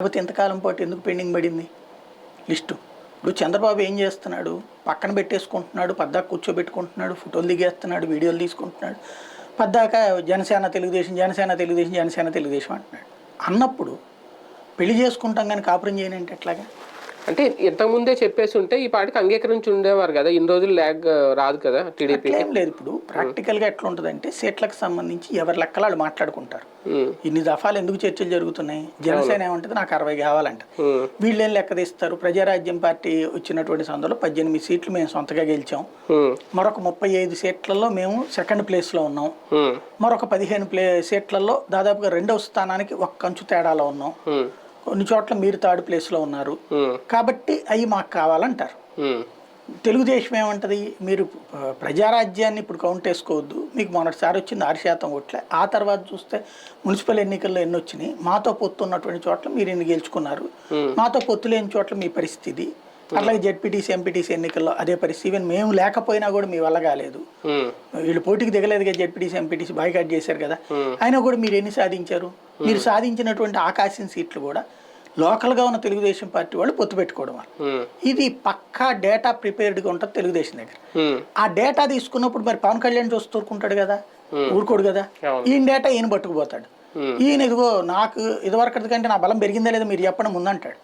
లేకపోతే ఇంతకాలం పాటు ఎందుకు పెండింగ్ పడింది? లిస్టు. ఇప్పుడు చంద్రబాబు ఏం చేస్తున్నాడు? పక్కన పెట్టేసుకుంటున్నాడు పద్దాక కూర్చోబెట్టుకుంటున్నాడు ఫోటోలు దిగేస్తున్నాడు వీడియోలు తీసుకుంటున్నాడు. పద్దాక జనసేన తెలుగుదేశం జనసేన తెలుగుదేశం జనసేన తెలుగుదేశం అంటున్నాడు. అన్నప్పుడు పెళ్ళి చేసుకుంటాం కానీ కాపురం చేయనంటే ఎట్లాగా? అంటే ఇంతకుముందే చెప్పేసి ఉంటే ఈ పాటికి అంగీకరించి ఉండేవారు కదా. ఇన్ని రోజులు ల్యాగ్ రాదు కదా టీడీపీ అట్లేం లేదు ఇప్పుడు. ప్రాక్టికల్గా ఎట్లా ఉంటుందంటే సీట్లకు సంబంధించి ఎవరి లెక్కలు వాళ్ళు మాట్లాడుకుంటారు. ఇన్ని దఫాలు ఎందుకు చర్చలు జరుగుతున్నాయి? జనసేన ఏమంటుంది? నాకు అరవై కావాలంట. వీళ్ళేం లెక్క తీస్తారు? ప్రజారాజ్యం పార్టీ వచ్చినటువంటి సందర్భంలో పద్దెనిమిది సీట్లు మేము సొంతగా గెలిచాం. మరొక ముప్పై ఐదు సీట్లలో మేము సెకండ్ ప్లేస్లో ఉన్నాం. మరొక పదిహేను ప్లే సీట్లలో దాదాపుగా రెండవ స్థానానికి ఒక కంచు తేడాలో ఉన్నాం. కొన్ని చోట్ల మీరు థర్డ్ ప్లేస్లో ఉన్నారు. కాబట్టి అవి మాకు కావాలంటారు. తెలుగుదేశం ఏమంటది? మీరు ప్రజారాజ్యాన్ని ఇప్పుడు కౌంట్ వేసుకోవద్దు మీకు మొన్నటిసారి వచ్చింది ఆరు శాతం ఓట్లే. ఆ తర్వాత చూస్తే మున్సిపల్ ఎన్నికల్లో ఎన్ని వచ్చినాయి మాతో పొత్తు ఉన్నటువంటి చోట్ల మీరు ఎన్ని గెలుచుకున్నారు. మాతో పొత్తు లేని చోట్ల మీ పరిస్థితి. అట్లాగే జెడ్పీటీసీ ఎంపీటీసీ ఎన్నికల్లో అదే పరిస్థితి. ఈవెన్ మేము లేకపోయినా కూడా మీ వల్ల కాలేదు. వీళ్ళు పోటీకి దిగలేదు కదా జెడ్పీటీసీ ఎంపీటీసీ బాయ్కాట్ చేశారు కదా. అయినా కూడా మీరు ఎన్ని సాధించారు? మీరు సాధించినటువంటి ఆకాశం సీట్లు కూడా లోకల్గా ఉన్న తెలుగుదేశం పార్టీ వాళ్ళు పొత్తు పెట్టుకోవడం వల్ల. ఇది పక్కా డేటా ప్రిపేర్డ్గా ఉంటుంది తెలుగుదేశం దగ్గర. ఆ డేటా తీసుకున్నప్పుడు మరి పవన్ కళ్యాణ్ చూస్తూ ఊరుకుంటాడు కదా? ఊరుకోడు కదా. ఈయన డేటా ఈయన పట్టుకుపోతాడు. ఈయన ఇదిగో నాకు ఇదివరకటి కంటే నా బలం పెరిగిందా లేదా మీరు చెప్పండి ముందంటాడు.